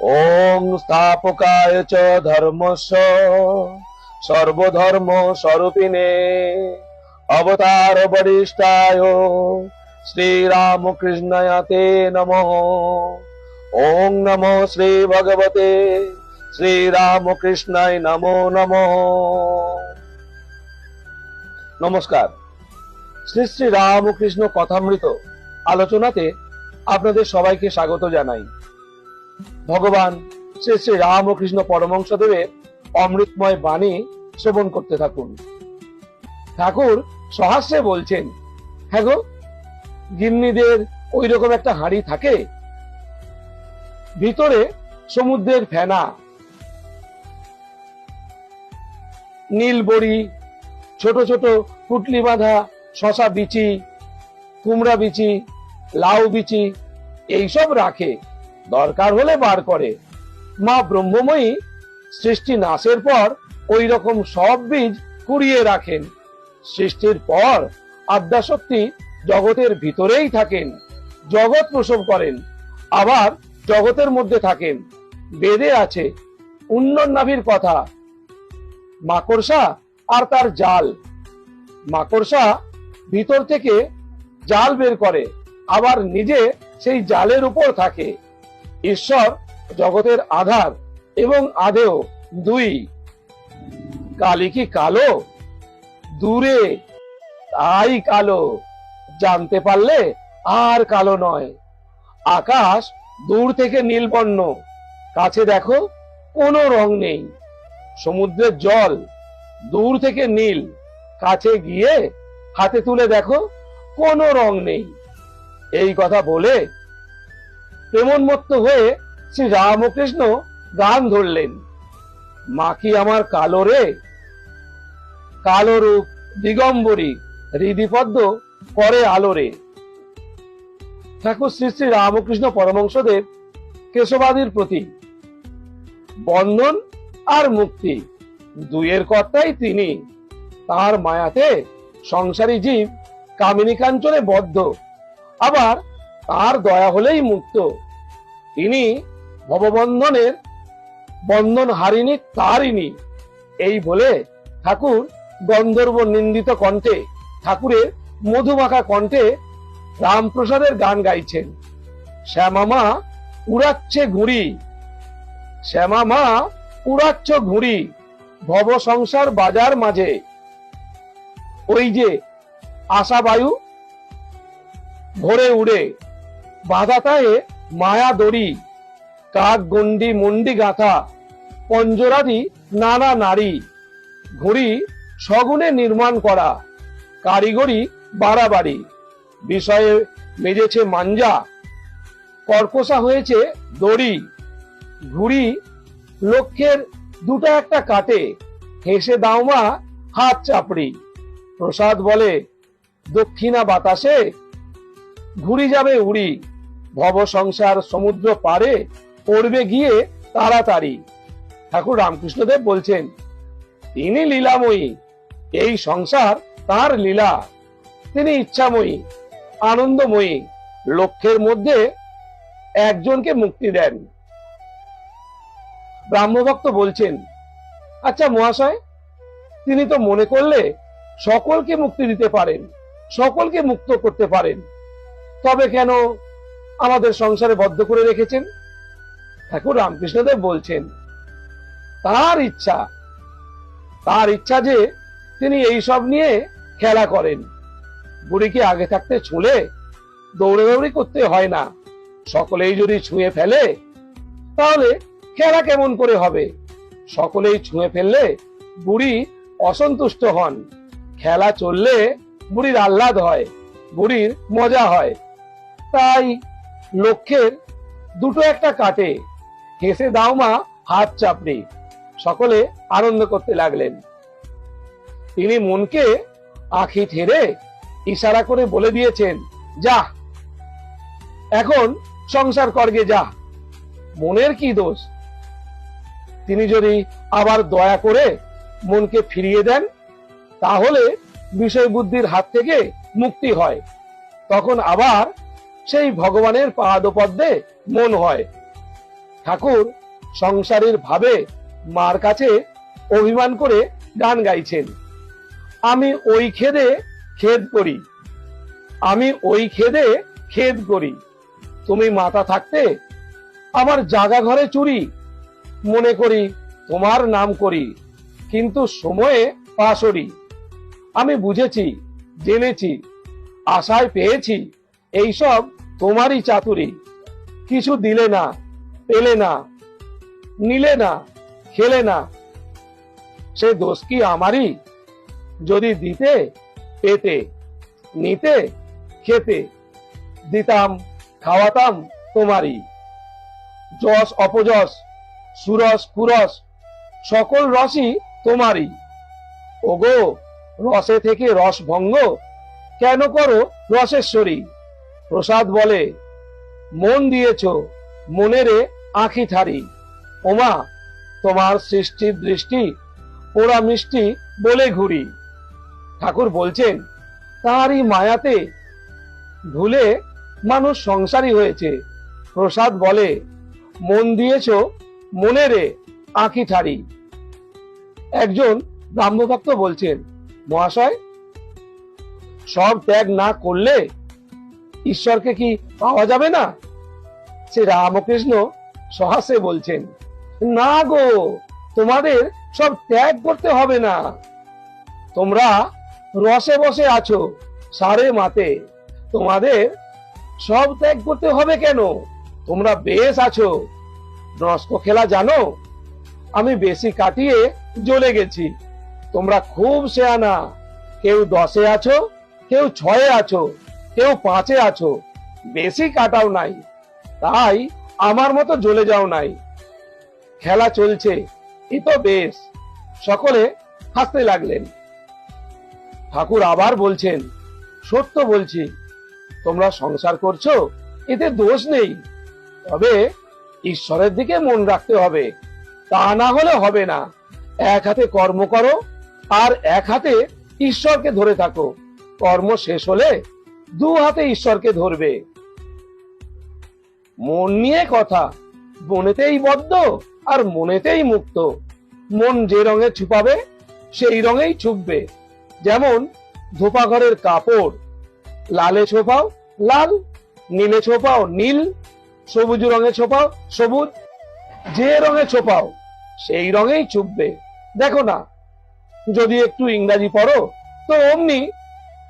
ওং স্থাপকায় চ ধর্মস্য সর্বধর্ম স্বরূপিণে। অবতার বরিষ্ঠায় শ্রীরামকৃষ্ণয়াতে নম। ওং নমো শ্রী ভগবতে, শ্রীরামকৃষ্ণায় নমো নমঃ। নমস্কার। শ্রী শ্রী রামকৃষ্ণ কথামৃত আলোচনাতে আপনাদের সবাইকে স্বাগত জানাই। ভগবান শ্রী শ্রী রামকৃষ্ণ পরমংসদেবের অমৃতময় বাণী শ্রবণ করতে থাকুন। ঠাকুর সহাস্যে বলছেন হ্যাঁ গো, গিন্নিদের ওই রকম একটা হাড়ি থাকে? ভিতরে সমুদ্রের ফেনা, নীল বড়ি, ছোট ছোট পুটলি বাঁধা শশা বিচি, কুমড়া বিচি, লাউ বিচি, এইসব রাখে। দরকার হলে বার করে। মা ব্রহ্মময়ী সৃষ্টি নাশের পর ওই রকম সব বীজ কুড়িয়ে রাখেন। সৃষ্টির পর আদ্যাশক্তি জগতের ভিতরেই থাকেন, জগৎ প্রসব করেন, আবার জগতের মধ্যে থাকেন। বেদে আছে নাভির কথা। মাকড়সা আর তার জাল। মাকড়সা ভিতর থেকে জাল বের করে, আবার নিজে সেই জালের উপর থাকে। ঈশ্বর জগতের আধার এবং আদেও দুই। কালি কি কালো? দূরে তাই কালো। জানতে পারলে আর কালো নয়। আকাশ দূর থেকে নীলবর্ণ। কাছে দেখো, কোনো রং নেই। সমুদ্রের জল দূর থেকে নীল। কাছে গিয়ে হাতে তুলে দেখো, কোনো রং নেই। এই কথা বলে প্রেমোন্মত্ত হয়ে শ্রী রামকৃষ্ণ গান ধরলেন। মা কি আমার কালো রে? কালো রূপ দিগম্বরী হৃদিপদ্ম করে আলোরে ঠাকুর শ্রী শ্রী রামকৃষ্ণ পরমংসদেব কেশবাদীর প্রতি। বন্ধন আর মুক্তি, দুইয়ের কর্তাই তিনি। তার মায়াতে সংসারী জীব কামিনী কাঞ্চনে বদ্ধ। আবার তার দয়া হলেই মুক্ত। তিনি ভববন্ধনের বন্ধন হারিনি তারিনি এই বলে ঠাকুর গন্ধর্ব নিন্দিত কণ্ঠে, ঠাকুরের মধুমাখা কণ্ঠে রামপ্রসাদের গান গাইছেন। শ্যামামা উড়াচ্ছে ঘুড়ি। শ্যামামা উড়াচ্ছ ঘুড়ি ভব সংসার বাজার মাঝে। ওই যে আশাবায়ু ভরে উড়ে। বাধাতায়ে মায়া দড়ি কাক গন্ডি মন্ডি গাথা, পঞ্জরাদি নানা নারী, ঘড়ি সগুণে নির্মাণ করা, কারিগরি বাড়াবাড়ি, বিষয়ে মেজেছে মাঞ্জা, কর্কশা হয়েছে দড়ি, ঘুড়ি লক্ষ্যের দুটো একটা কাটে, হেসে দাওমা হাত চাপড়ি, প্রসাদ বলে, দক্ষিণা বাতাসে ঘুরি যাবে উড়ি ভব সংসার সমুদ্র পারে পড়বে গিয়ে তাড়াতাড়ি। ঠাকুর রামকৃষ্ণদেব বলছেন, তিনি লীলাময়ী, এই সংসার তার লীলা। তিনি ইচ্ছাময়ী, আনন্দময়ী, লক্ষ্যের মধ্যে একজনকে মুক্তি দেন। ব্রাহ্মভক্ত বলছেন আচ্ছা মহাশয়, তিনি তো মনে করলে সকলকে মুক্তি দিতে পারেন, সকলকে মুক্ত করতে পারেন। তবে কেন আমাদের সংসারে বদ্ধ করে রেখেছেন? ঠাকুর রামকৃষ্ণদেব বলছেন, তার ইচ্ছা তার ইচ্ছা যে তিনি এই সব নিয়ে খেলা করেন। বুড়িকে আগে থাকতে ছুঁলে দৌড়াদৌড়ি করতে হয় না। সকলেই যদি ছুঁয়ে ফেলে, তাহলে খেলা কেমন করে হবে? সকলেই ছুঁয়ে ফেললে বুড়ি অসন্তুষ্ট হন। খেলা চললে বুড়ির আহ্লাদ হয়, বুড়ির মজা হয়। তাই লক্ষ্যের দুটো একটা কাটে। হেসে দাও মা, হাত চাপড়ি। সকলে আনন্দ করতে লাগলেন। তিনি মনকে আখি ঠেরে ইশারা করে বলে দিয়েছেন, যা, এখন সংসার করগে যা। মনের কি দোষ? তিনি যদি আবার দয়া করে মনকে ফিরিয়ে দেন, তাহলে বিষয় বুদ্ধির হাত থেকে মুক্তি হয়। তখন আবার সেই ভগবানের পাদপদ্মে মন হয়। ঠাকুর সংসারের ভাবে মার কাছে অভিমান করে গান গাইছেন। আমি ওই খেদে খেদ করি। আমি ওই খেদে খেদ করি। তুমি মাথা থাকতে আমার জাগা ঘরে চুরি। মনে করি তোমার নাম করি, কিন্তু সময়ে পাশরি। আমি বুঝেছি, জেনেছি, আশায় পেয়েছি, এইসব তোমারই চাতুরি কিছু দিলে না, পেলে না, নিলে না, খেলে না। সে দোষ কি আমারই? যদি দিতে, পেতে, নিতে, খেতে, দিতাম, খাওয়াতাম তোমারই। যশ, অপযশ, সুরস, কুরস, সকল রসই তোমারই। ওগো, রসে থেকে রস ভঙ্গ, কেন করো রসেশ্বরী? প্রসাদ বলে, মন দিয়েছ, মনেরে আঁখি ঠারি। ওমা, তোমার সৃষ্টির দৃষ্টি পোড়া মিষ্টি বলে ঘুরি। ঠাকুর বলছেন তাঁরই মায়াতে ভুলে মানুষ সংসারী হয়েছে। প্রসাদ বলে, মন দিয়েছ, মনেরে আঁখি ঠারি। একজন ব্রাহ্মভক্ত বলছেন, মহাশয়, সব ত্যাগ না করলে ঈশ্বরকে কি পাওয়া যাবে না? সে রামকৃষ্ণ সহাসে বলছেন, না গো, তোমাদের সব ত্যাগ করতে হবে না। তোমরা রসে বসে আছো, সারে মাতে। তোমাদের সব ত্যাগ করতে হবে কেন? তোমরা বেশ আছো। নস্ক খেলা জানো? আমি বেশি কাটিয়ে জ্বলে গেছি। তোমরা খুব শেয়ানা। কেউ দশে আছো, কেউ ছয়ে আছো। কেউ পাঁচে আছো। বেশি কাটাও নাই। তাই আমার মতো জ্বলে যাও নাই। খেলা চলছে, এ তো বেশ। সকলে হাসতে লাগলেন। ঠাকুর আবার বলছেন, সত্য বলছি, তোমরা সংসার করছ, এতে দোষ নেই। তবে ঈশ্বরের দিকে মন রাখতে হবে। তা না হলে হবে না। এক হাতে কর্ম করো, আর এক হাতে ঈশ্বরকে ধরে থাকো। কর্ম শেষ হলে দু হাতে ঈশ্বরকে ধরবে। মন নিয়ে কথা, মনেতেই বদ্ধ আর মনেতেই মুক্ত। মন যে রঙে ছুপাবে, সেই রঙেই ছুপবে। যেমন ধোপা ঘরের কাপড়, লালে ছোপাও লাল, নীলে ছোপাও নীল, সবুজ রঙে ছোপাও সবুজ। যে রঙে ছোপাও, সেই রঙেই চুপবে দেখো না, যদি একটু ইংরাজি পড়ো, তো অমনি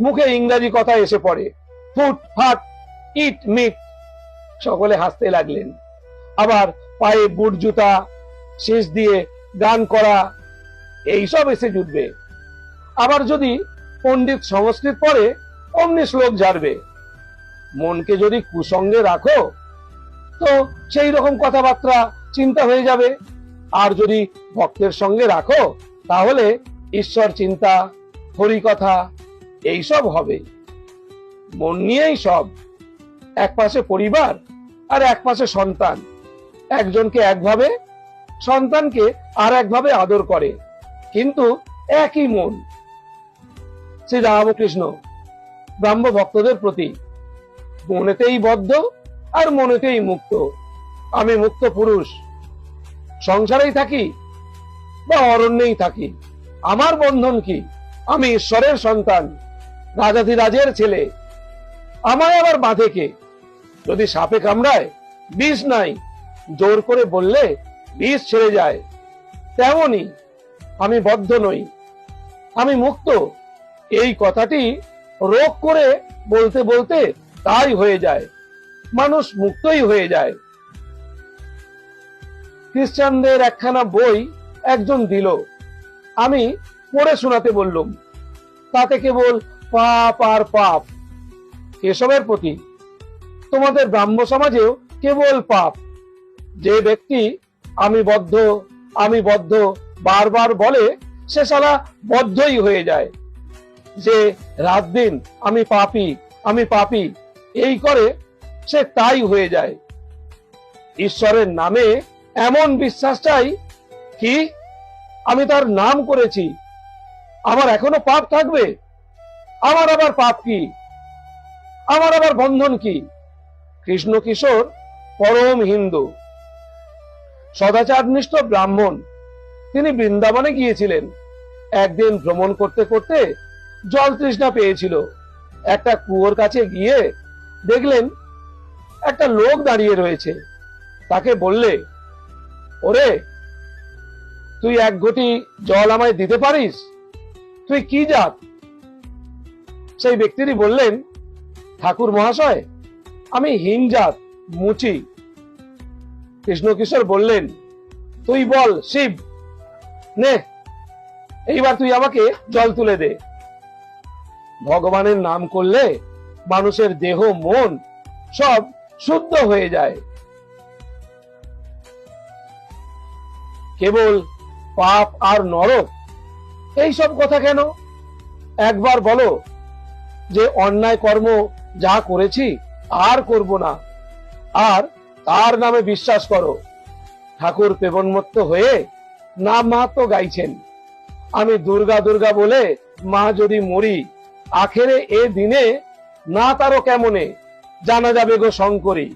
মুখে ইংরাজি কথা এসে পড়ে। ফুট ফাট ইট, মিট। সকলে হাসতে লাগলেন। আবার পায়ে বুট জুতা, শেষ দিয়ে গান করা, এইসব এসে জুটবে। আবার যদি পণ্ডিত সংস্কৃত পড়ে, অমনি শ্লোক ঝাড়বে। মনকে যদি কুসঙ্গে রাখো, তো সেই রকম কথাবার্তা চিন্তা হয়ে যাবে। আর যদি ভক্তের সঙ্গে রাখো, তাহলে ঈশ্বর চিন্তা হরি কথা এইসব হবে। মন নিয়েই সব। এক পাশে পরিবার আর এক পাশে সন্তান। একজনকে একভাবে সন্তানকে আর একভাবে আদর করে। কিন্তু একই মন। শ্রী রামকৃষ্ণ ব্রাহ্ম ভক্তদের প্রতি মনেতেই বদ্ধ আর মনেতেই মুক্ত। আমি মুক্ত পুরুষ। সংসারেই থাকি বা অরণ্যেই থাকি। আমার বন্ধন কি? আমি ঈশ্বরের সন্তান। রাজাধিরাজের ছেলে। আমায় আবার বাঁধে কে? যদি সাপে কামড়ায়, বিষ নাই, জোর করে বললে বিষ ছেড়ে যায়। তেমনি আমি বদ্ধ নই। আমি মুক্ত। এই কথাটি রোগ করে বলতে বলতে তাই হয়ে যায়। মানুষ মুক্তই হয়ে যায়। খ্রিস্টানদের একখানা বই একজন দিল। আমি পড়ে শোনাতে বললুম। তাতে কেবল পাপ আর পাপ। এসবের প্রতি তোমাদের ব্রাহ্ম সমাজেও কেবল পাপ। যে ব্যক্তি আমি বদ্ধ আমি বদ্ধ, বারবার বলে, সে সালা বদ্ধই হয়ে যায়। যে রাত দিন আমি পাপি আমি পাপি, এই করে সে তাই হয়ে যায়। ঈশ্বরের নামে এমন বিশ্বাস চাই কি, আমি তার নাম করেছি। আমার এখনও পাপ থাকবে? আমার আবার পাপ কি? আমার আবার বন্ধন কি? কৃষ্ণ কিশোর পরম হিন্দু। সদাচারনিষ্ঠ ব্রাহ্মণ। তিনি বৃন্দাবনে গিয়েছিলেন। একদিন ভ্রমণ করতে করতে জল তৃষ্ণা পেয়েছিল। একটা কুয়োর কাছে গিয়ে দেখলেন একটা লোক দাঁড়িয়ে রয়েছে। তাকে বললে, ওরে, তুই এক ঘটি জল আমায় দিতে পারিস? তুই কি জাত? সেই ব্যক্তিটি বললেন, ঠাকুর মহাশয়, আমি হিং জাত মুচি। কৃষ্ণকিশোর বললেন, তুই বল, শিব, নে, এইবার তুই আমাকে জল তুলে দে। ভগবানের নাম করলে মানুষের দেহ, মন সব শুদ্ধ হয়ে যায়। কেবল পাপ আর নরক, এই সব কথা কেন? একবার বলো যে অন্যায় কর্ম যা করেছি, আর করব না। আর তার নামে বিশ্বাস করো। ঠাকুর পেবনমত্ত হয়ে নাম মাহাত্ম গাইছেন। আমি দুর্গা দুর্গা বলে মা যদি মরি, আখেরে এ দিনে না তারও কেমনে? জানা যাবে গো শঙ্করী।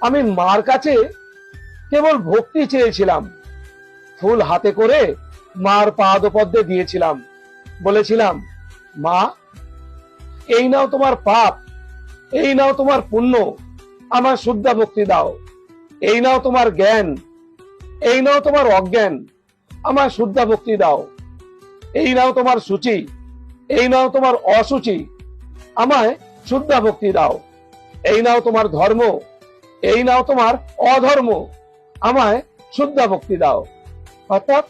আমি মার কাছে কেবল ভক্তি চেয়েছিলাম। ফুল হাতে করে মার পাদপদ্মে দিয়েছিলাম। বলেছিলাম, মা এই নাও তোমার পাপ, এই নাও তোমার পুণ্য, আমার শুদ্ধা ভক্তি দাও। এই নাও তোমার জ্ঞান, এই নাও তোমার অজ্ঞান, আমার শুদ্ধা ভক্তি দাও। এই নাও তোমার সূচি, এই নাও তোমার অসুচি, আমায় শুদ্ধা ভক্তি দাও। এই নাও তোমার ধর্ম, এই নাও তোমার অধর্ম, আমায় শুদ্ধা ভক্তি দাও। অর্থাৎ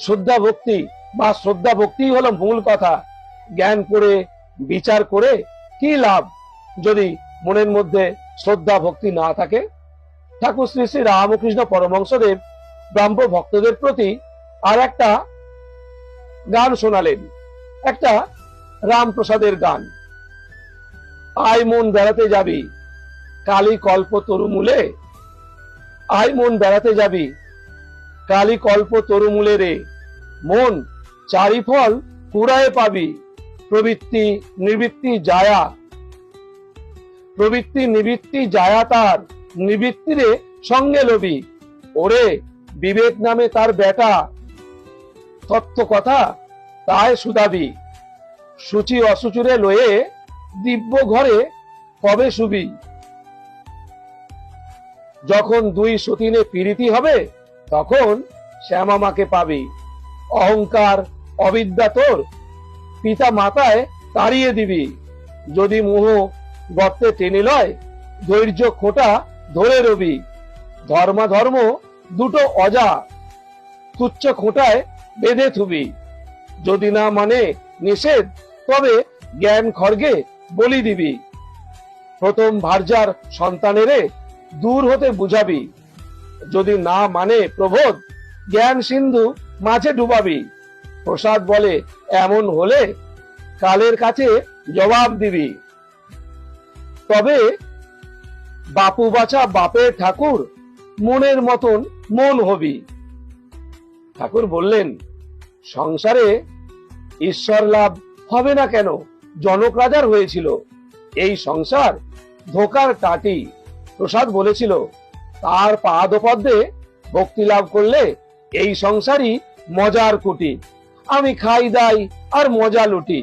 শুদ্ধা ভক্তি বা শ্রদ্ধা ভক্তি হলো মূল কথা। জ্ঞান করে, বিচার করে কি লাভ যদি মনের মধ্যে শ্রদ্ধা, ভক্তি না থাকে? ঠাকুর শ্রী শ্রী রামকৃষ্ণ পরমংসদেব ব্রাহ্ম ভক্তদের প্রতি আর একটা গান শোনালেন। একটা রামপ্রসাদের গান। আয় মন বেড়াতে যাবি কালী কল্প তরুমূলে আয় মন বেড়াতে যাবি কালী কল্প তরুমূলে রে। মন চারি ফল কুড়ায় পাবি। প্রবৃত্তি নিবৃত্তি জায়া প্রবৃত্তি নিবৃত্তি জায়া তার নিবৃত্তিরে সঙ্গে লবি ওরে, বিবেক নামে তার বেটা তত্ত্ব কথা তাই সুদাবি। সূচি অসুচুরে লয়ে দিব্য ঘরে কবে শুবি? যখন দুই সতীনে পীড়িতি হবে, তখন শ্যামামাকে পাবি। অহংকার অবিদ্যা তোর পিতা মাতায় তাড়িয়ে দিবি। যদি মোহ গর্তে টেনে লয়, ধৈর্য খোটা ধরে রবি। ধর্মাধর্ম দুটো অজা তুচ্ছ খোঁটায় বেঁধে থুবি। যদি না মানে নিষেধ, তবে জ্ঞান খড়গে বলি দিবি। প্রথম ভার্যার সন্তানেরে দূর হতে বুঝাবি। যদি না মানে প্রবোধ জ্ঞান সিন্ধু মাঝে ডুবাবি। প্রসাদ বলে, এমন হলে কালের কাছে জবাব দিবি। তবে বাপু বাছা বাপের ঠাকুর মনের মতন মন হবি। ঠাকুর বললেন, সংসারে ঈশ্বর লাভ হবে না কেন? জনক রাজার হয়েছিল। এই সংসার ধোকার টাটি প্রসাদ বলেছিল, তার পাদপদ্মে ভক্তি লাভ করলে এই সংসারই মজার কুটি। আমি খাই দাই আর মজা লুটি।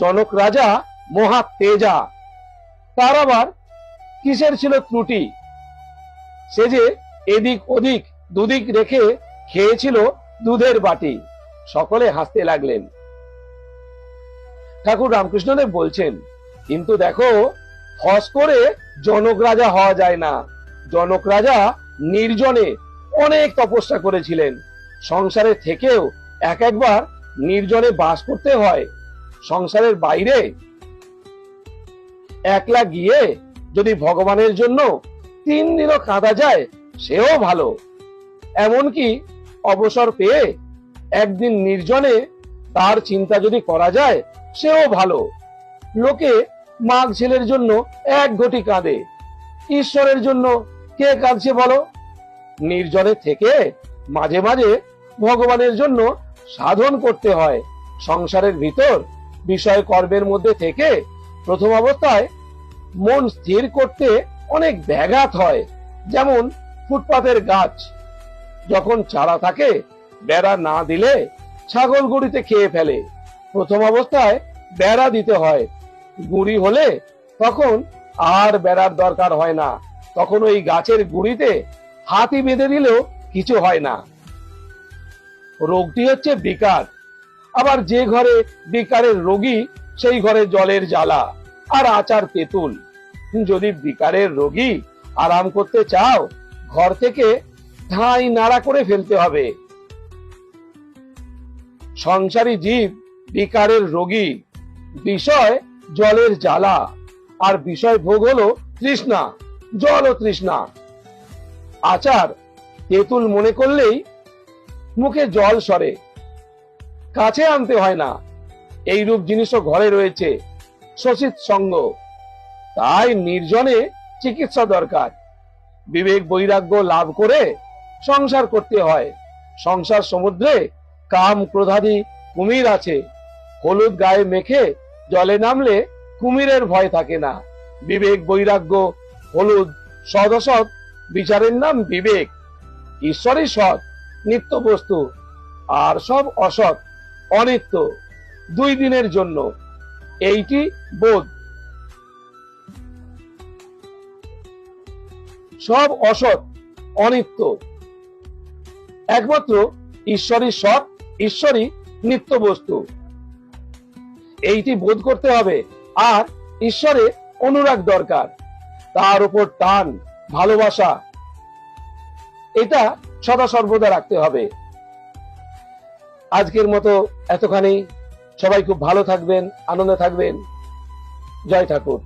জনক রাজা মহা তেজা। তার আবার কিসের ছিল ত্রুটি? সে যে এদিক ওদিক দুদিক রেখে খেয়েছিল দুধের বাটি। সকলে হাসতে লাগলেন। ঠাকুর রামকৃষ্ণদেব বলছেন, কিন্তু দেখো ফস করে জনক রাজা হওয়া যায় না। জনক রাজা নির্জনে অনেক তপস্যা করেছিলেন। সংসারে থেকেও এক একবার নির্জনে বাস করতে হয়। সংসারের বাইরে একলা গিয়ে যদি ভগবানের জন্য তিন দিনও কাঁদা যায়, সেও ভালো। এমনকি অবসর পেয়ে একদিন নির্জনে তার চিন্তা যদি করা যায়, সেও ভালো। লোকে মাঘ ছেলের জন্য এক ঘটি কাঁদে। ঈশ্বরের জন্য কে কাঁদছে বলো? নির্জনে থেকে মাঝে মাঝে ভগবানের জন্য সাধন করতে হয়। সংসারের ভিতর বিষয় কর্মের মধ্যে থেকে প্রথম অবস্থায় মন স্থির করতে অনেক ব্যাঘাত হয়। যেমন ফুটপাতের গাছ যখন চারা থাকে, বেড়া না দিলে ছাগল গুড়িতে খেয়ে ফেলে। প্রথম অবস্থায় বেড়া দিতে হয়। গুড়ি হলে তখন আর বেড়ার দরকার হয় না। তখন ওই গাছের গুড়িতে হাতি বেঁধে দিলেও কিছু হয় না। রোগটি হচ্ছে বিকার। আবার যে ঘরে বিকারের রোগী, সেই ঘরে জলের জ্বালা আর আচার তেঁতুল। যদি বিকারের রোগী আরাম করতে চাও, ঘর থেকে ঠাঁই নাড়া করে ফেলতে হবে। সংসারী জীব বিকারের রোগী। বিষয় জলের জ্বালা। আর বিষয় ভোগ হলো তৃষ্ণা জল ও তৃষ্ণা। আচার, তেঁতুল মনে করলেই মুখে জল সরে। কাছে আনতে হয় না। এই রূপ জিনিসও ঘরে রয়েছে, শোষিত সঙ্গ। তাই নির্জনে চিকিৎসা দরকার। বিবেক বৈরাগ্য লাভ করে সংসার করতে হয়। সংসার সমুদ্রে কাম ক্রোধাদি কুমির আছে। হলুদ গায়ে মেখে জলে নামলে কুমিরের ভয় থাকে না। বিবেক বৈরাগ্য, হলুদ, সদসৎ, বিচারের নাম বিবেক। ঈশ্বরই সৎ। নিত্য বস্তু আর সব অসৎ, অনিত্য দুই দিনের জন্য। এইটি বোধ। সব অসৎ, অনিত্য। একমাত্র ঈশ্বরই সৎ, ঈশ্বরই নিত্য বস্তু। এইটি বোধ করতে হবে, আর ঈশ্বরে অনুরাগ দরকার। তার উপর টান, ভালোবাসা। এটা সদা সর্বদা রাখতে হবে। আজকের মতো এতখানি। সবাই খুব ভালো থাকবেন, আনন্দে থাকবেন। জয় ঠাকুর।